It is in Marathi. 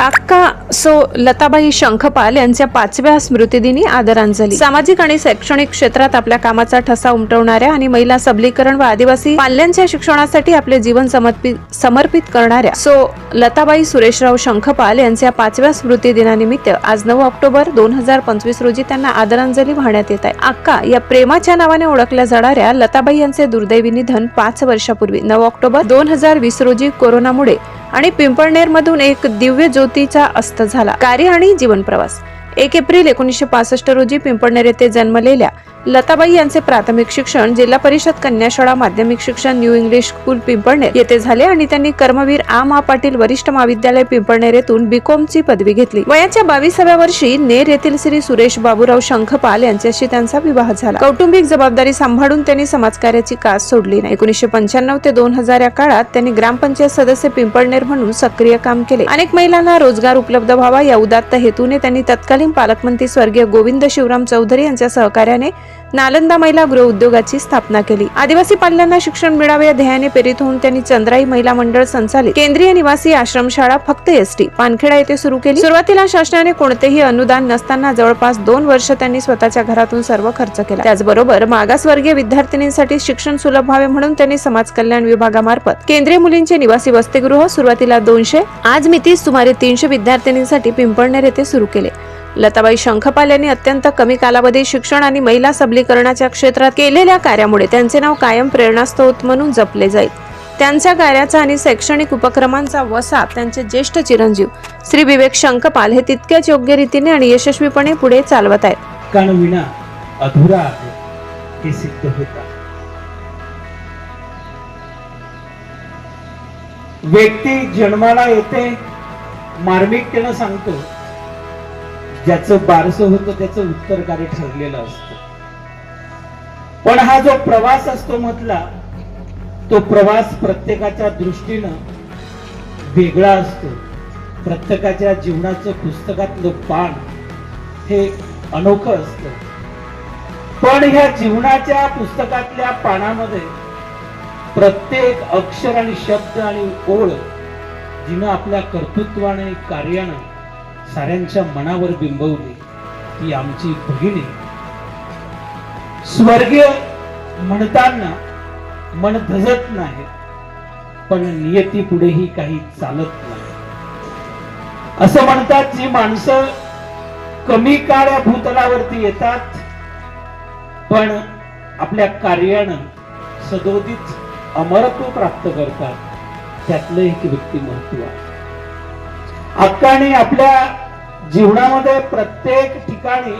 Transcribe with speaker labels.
Speaker 1: अक्का सो लताबाई शंखपाल यांच्या पाचव्या स्मृतिदिनी आदरांजली. सामाजिक आणि शैक्षणिक क्षेत्रात आपल्या कामाचा ठसा उमटवणाऱ्या आणि महिला सबलीकरण व आदिवासी पाल्यांच्या शिक्षणासाठी आपले जीवन समर्पित समर्पित करणाऱ्या सो लताबाई सुरेशराव शंखपाल यांच्या पाचव्या स्मृती दिनानिमित्त आज नऊ ऑक्टोबर दोन हजार पंचवीस रोजी त्यांना आदरांजली वाहण्यात येत आहे. अक्का या प्रेमाच्या नावाने ओळखल्या जाणाऱ्या लताबाई यांचे दुर्दैवी निधन पाच वर्षापूर्वी नऊ ऑक्टोबर दोन हजार वीस रोजी कोरोनामुळे आणि पिंपळनेर मधून एक दिव्य ज्योतीचा अस्त झाला. कार्य आणि जीवन प्रवास. एक एप्रिल एकोणीसशे पासष्ट रोजी पिंपळनेर येथे जन्मलेल्या लताबाई यांचे प्राथमिक शिक्षण जिल्हा परिषद कन्याशाळा माध्यमिक शिक्षण न्यू इंग्लिश स्कूल पिंपळनेर येथे झाले आणि त्यांनी कर्मवीर आ मा पाटील वरिष्ठ महाविद्यालय पिंपळनेर येथून बीकॉम ची पदवी घेतली. वयाच्या बावीसाव्या वर्षी नेर येथील श्री सुरेश बाबूराव शंखपाल यांच्याशी त्यांचा विवाह झाला. कौटुंबिक जबाबदारी सांभाळून त्यांनी समाजकार्याची कास सोडली नाही. एकोणीसशे पंच्याण्णव ते दोन हजार या काळात त्यांनी ग्रामपंचायत सदस्य पिंपळनेर म्हणून सक्रिय काम केले. अनेक महिलांना रोजगार उपलब्ध व्हावा या उदात्त हेतूने त्यांनी तत्कालीन पालकमंत्री स्वर्गीय गोविंद शिवराम चौधरी यांच्या सहकार्याने नालंदा महिला गृह उद्योगाची स्थापना केली. आदिवासी पाल्यांना शिक्षण मिळावे या ध्येयाने प्रेरित होऊन त्यांनी चंद्राई महिला मंडळ संचालित केंद्रीय निवासी आश्रमशाळा फक्त एसटी पानखेडा येथे सुरू केली. सुरुवातीला शासनाने कोणतेही अनुदान नसताना जवळपास दोन वर्ष त्यांनी स्वतःच्या घरातून सर्व खर्च केला. त्याचबरोबर मागासवर्गीय विद्यार्थिनींसाठी शिक्षण सुलभ व्हावे म्हणून त्यांनी समाज कल्याण विभागामार्फत केंद्रीय मुलींचे निवासी वसतिगृह सुरुवातीला दोनशे आज मितीस सुमारे तीनशे विद्यार्थिनींसाठी पिंपळनेर येथे सुरू केले. लताबाई शंखपाल यांनी अत्यंत कमी कालावधीत शिक्षण आणि महिला सबलीकरणाच्या क्षेत्रात केलेल्या कार्यामुळे त्यांचे नाव कायम प्रेरणास्त्रोत म्हणून जपले जाईल. त्यांच्या कार्याचा आणि शैक्षणिक उपक्रमांचा वसा त्यांचे ज्येष्ठ चिरंजीव श्री विवेक शंखपाल हे तितक्याच योग्य रीतीने आणि यशस्वीपणे पुढे चालवत आहेत.
Speaker 2: कारण विना अधुरा आहे हे सिद्ध होता व्यक्ती जन्माला येते मार्मिकतेनं सांगतो ज्याचं बारसं होतं त्याचं उत्तर कार्य ठरलेलं असतं. पण हा जो प्रवास असतो म्हटला तो प्रवास प्रत्येकाच्या दृष्टीनं वेगळा असतो. प्रत्येकाच्या जीवनाचं पुस्तकातलं पान हे अनोखं असतं. पण ह्या जीवनाच्या पुस्तकातल्या पानामध्ये प्रत्येक अक्षर आणि शब्द आणि ओळ जिनं आपल्या कर्तृत्वाने कार्यानं साऱ्यांच्या मनावर बिंबवली ती आमची भगिनी स्वर्गीय म्हणताना मन धजत नाही पण नियती पुढेही काही चालत नाही. असं म्हणतात जी माणसं कमी काळ्या भूतलावरती येतात पण आपल्या कार्यानं सदोदित अमरत्व प्राप्त करतात त्यातलं एक व्यक्तिमत्व आहे. अक्काने आपल्या जीवनामध्ये प्रत्येक ठिकाणी